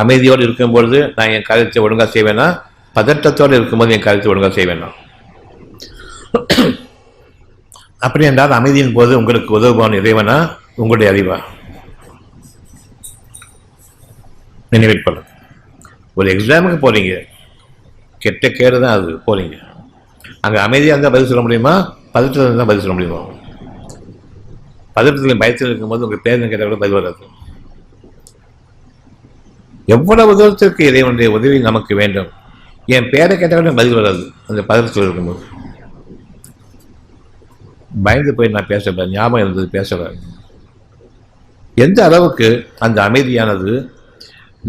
அமைதியோடு இருக்கும்பொழுது நான் என் காரியத்தை ஒழுங்காக செய்வேனா? பதட்டத்தோடு இருக்கும்போது என் காரியத்தை ஒழுங்காக செய்வேனா? அப்படி என்றால் அமைதியின் போது உங்களுக்கு உதவுவான் இறைவனா? உங்களுடைய அறிவா? நினைவில் கொள்ளுங்க ஒரு எக்ஸாமுக்கு போகிறீங்க கெட்ட கேடு தான் அது. போகிறீங்க அங்கே அமைதியாக இருந்தால் பதில் சொல்ல முடியுமா? பதற்றத்தில் இருந்தால் பதில் சொல்ல முடியுமா? பதற்றத்தில் பயத்தில் இருக்கும்போது உங்கள் பேருந்து கேட்டால் கூட பதில் வராது. எவ்வளவு தூரத்திற்கு இறைவனுடைய உதவி நமக்கு வேண்டும்? என் பேரை கேட்டால் கூட பதில் வராது. அந்த பதற்றத்தில் இருக்கும்போது பயந்து போய் நான் பேசக்கூடாது ஞாபகம் இருந்தது பேசக்கூடாது எந்த அளவுக்கு அந்த அமைதியானது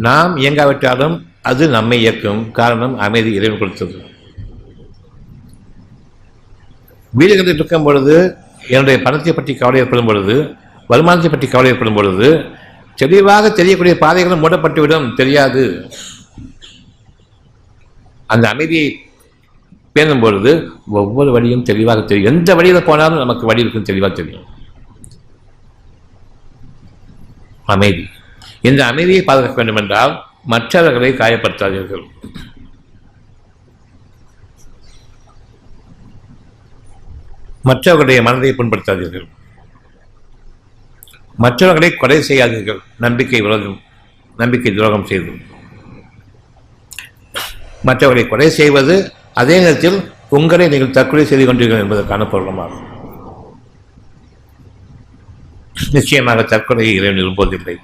நாம் இயங்காவிட்டாலும் அது நம்மை இயக்கும் காரணம் அமைதி இறைவன் கொடுத்தது. வீடுகளில் இருக்கும் பொழுது என்னுடைய பணத்தை பற்றி கவலை ஏற்படும் பொழுது வருமானத்தை பற்றி கவலை ஏற்படும் பொழுது தெளிவாக தெரியக்கூடிய பாதைகளும் மூடப்பட்டுவிடும். தெரியாது. அந்த அமைதியை பேணும் பொழுது ஒவ்வொரு வழியும் தெளிவாக தெரியும். எந்த வழியில் போனாலும் நமக்கு வழி இருக்கும் தெளிவாக தெரியும். அமைதி. இந்த அமைதியை பாதுகாக்க வேண்டும் என்றால் மற்றவர்களை காயப்படுத்தாதீர்கள். மற்றவர்களுடைய மனதை புண்படுத்தாதீர்கள். மற்றவர்களை கொலை செய்யாதீர்கள். நம்பிக்கை விலகும் நம்பிக்கை துரோகம் செய்து. மற்றவர்களை கொலை செய்வது அதே நேரத்தில் உங்களை நீங்கள் தற்கொலை செய்து கொண்டீர்கள் என்பதற்கான பொருளமாகும். நிச்சயமாக தற்கொலை இறைவன் விரும்புவதில்லை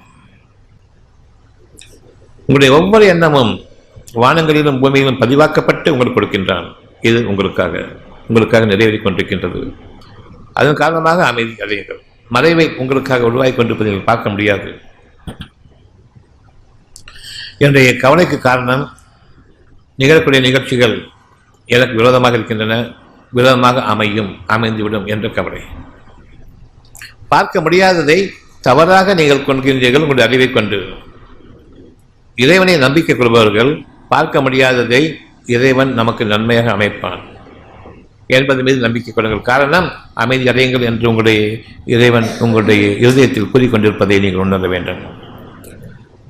உங்களுடைய ஒவ்வொரு எண்ணமும் வானங்களிலும் பூமியிலும் பதிவாக்கப்பட்டு உங்களுக்கு கொடுக்கின்றான். இது உங்களுக்காக உங்களுக்காக நிறைவேறிக் கொண்டிருக்கின்றது. அதன் காரணமாக அமைதி அடையுங்கள். மறைவை உங்களுக்காக உருவாகி கொண்டிருப்பதை நீங்கள் பார்க்க முடியாது. என்னுடைய கவலைக்கு காரணம் நிகழக்கூடிய நிகழ்ச்சிகள் எனக்கு விரோதமாக இருக்கின்றன விரோதமாக அமையும் அமைந்துவிடும் என்ற கவலை. பார்க்க முடியாததை தவறாக நீங்கள் கொள்கின்றீர்கள் உங்களுடைய அறிவை கொண்டு. இறைவனை நம்பிக்கை கொள்பவர்கள் பார்க்க முடியாததை இறைவன் நமக்கு நன்மையாக அமைப்பான். என்பது மீது நம்பிக்கை கொள்ளுங்கள். காரணம் அமைதி அடையுங்கள் என்று உங்களுடைய இறைவன் உங்களுடைய இருதயத்தில் கூறிக்கொண்டிருப்பதை நீங்கள் உணர வேண்டும்.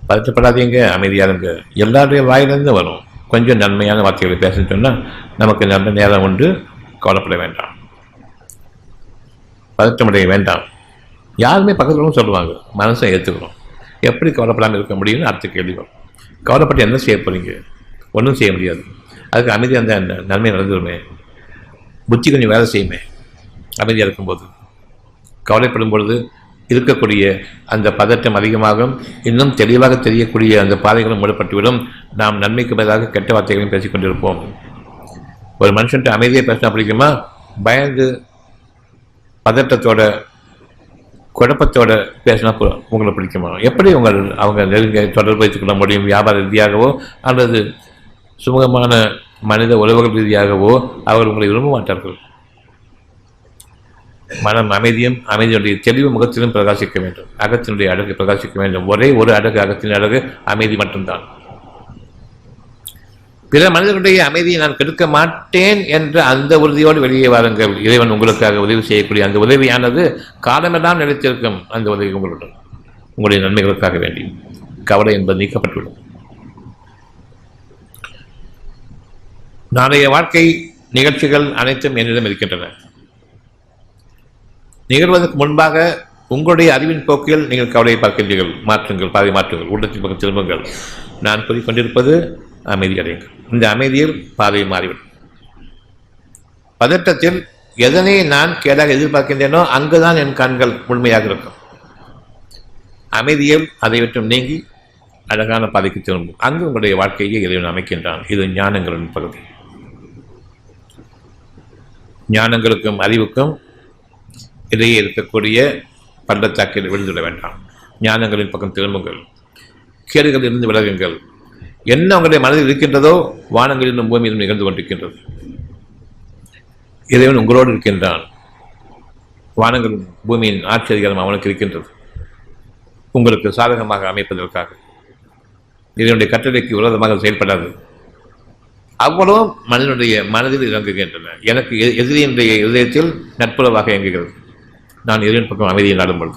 பதற்றப்படாதீங்க அமைதியாருங்க. எல்லாருடைய வாயிலிருந்து வரும். கொஞ்சம் நன்மையான வார்த்தைகளை பேச சொன்னால் நமக்கு நல்ல நேரம் உண்டு. கவலைப்பட வேண்டாம். பதற்றமடைய வேண்டாம். யாருமே பக்கத்தில் சொல்லுவாங்க. மனசை ஏற்றுக்கிறோம் எப்படி கவலைப்படாமல் இருக்க முடியும்னு அடுத்த கேள்வி வரும். கவலைப்பட்டு என்ன செய்ய போகிறீங்க ஒன்றும் செய்ய முடியாது. அதுக்கு அமைதியாக இருந்தால் என்ன? நன்மை நடந்துருமே. புத்தி கொஞ்சம் வேலை செய்யுமே. அமைதியாக இருக்கும்போது. கவலைப்படும் பொழுது இருக்கக்கூடிய அந்த பதட்டம் அதிகமாகும். இன்னும் தெளிவாக தெரியக்கூடிய அந்த பாதைகளும் மூடப்பட்டுவிடும். நாம் நன்மைக்கு பதிலாக கெட்ட வார்த்தைகளையும் பேசிக்கொண்டிருப்போம் ஒரு மனுஷன்ட்டு அமைதியாக பேசினா பிடிக்குமா? பயந்து பதட்டத்தோட குழப்பத்தோட பேசினா உங்களை பிடிக்குமா? எப்படி உங்கள் அவங்க நெருங்க தொடர்பு வைத்துக் கொள்ள முடியும்? வியாபார ரீதியாகவோ அல்லது சுமூகமான மனித உறவுகள் ரீதியாகவோ அவர் உங்களை விரும்ப மாட்டார்கள். மனம் அமைதியும் அமைதியுடைய தெளிவு முகத்திலும் பிரகாசிக்க வேண்டும். அகத்தினுடைய அழகு பிரகாசிக்க வேண்டும். ஒரே ஒரு அழகு அகத்தின் அழகு அமைதி மட்டும்தான். பிற மனிதர்களுடைய அமைதியை நான் கெடுக்க மாட்டேன் என்ற அந்த உறுதியோடு வெளியே வாருங்கள். இறைவன் உங்களுக்காக உதவி செய்யக்கூடிய அந்த உதவியானது காலமெல்லாம் நிலைத்திருக்கும் அந்த உதவி உங்களுடன். உங்களுடைய நன்மைகளுக்காக வேண்டி. கவலை என்பது நீக்கப்பட்டுவிடும். நாளைய வாழ்க்கை நிகழ்ச்சிகள் அனைத்தும் என்னிடம் இருக்கின்றன. நிகழ்வதற்கு முன்பாக உங்களுடைய அறிவின் போக்கில் நீங்கள் கவலையை பார்க்கின்றீர்கள். மாற்றுங்கள் பாதை மாற்றுங்கள் உள்ளத்தின் பக்கம் திரும்புங்கள். நான் கூறிக்கொண்டிருப்பது அமைதி அடையுங்கள். இந்த அமைதியில் பாதையை மாறிவிடும். பதட்டத்தில் எதனை நான் கேடாக எதிர்பார்க்கின்றேனோ அங்குதான் என் கண்கள் முழுமையாக இருக்கும். அமைதியில் அதை விட்டும் நீங்கி அழகான பாதைக்கு திரும்பும் அங்கு உங்களுடைய வாழ்க்கையை இறைவன் அமைக்கின்றான். இது ஞானங்களின் பகுதி. ஞானங்களுக்கும் அறிவுக்கும் இடையே இருக்கக்கூடிய பள்ளத்தாக்கில் விழுந்துவிட வேண்டாம். ஞானங்களின் பக்கம் திரும்புங்கள். கேடுகளில் இருந்து விலகுங்கள். என்ன உங்களுடைய மனதில் இருக்கின்றதோ வானங்களிலும் பூமியிலும் நிகழ்ந்து கொண்டிருக்கின்றது. இறைவன் உங்களோடு இருக்கின்றான். வானங்களும் பூமியின் ஆட்சி அதிகாரம் அவனுக்கு இருக்கின்றது. உங்களுக்கு சாதகமாக அமைப்பதற்காக. இதனுடைய கட்டளைக்கு விரோதமாக செயல்படாது. அவ்வளவும் மனிதனுடைய மனதில் இறங்குகின்றன எனக்கு எ- எதிரியினுடைய இதயத்தில் நட்புறவாக இயங்குகிறது. நான் எதிரின் பக்கம் அமைதியை நாடும் பொழுது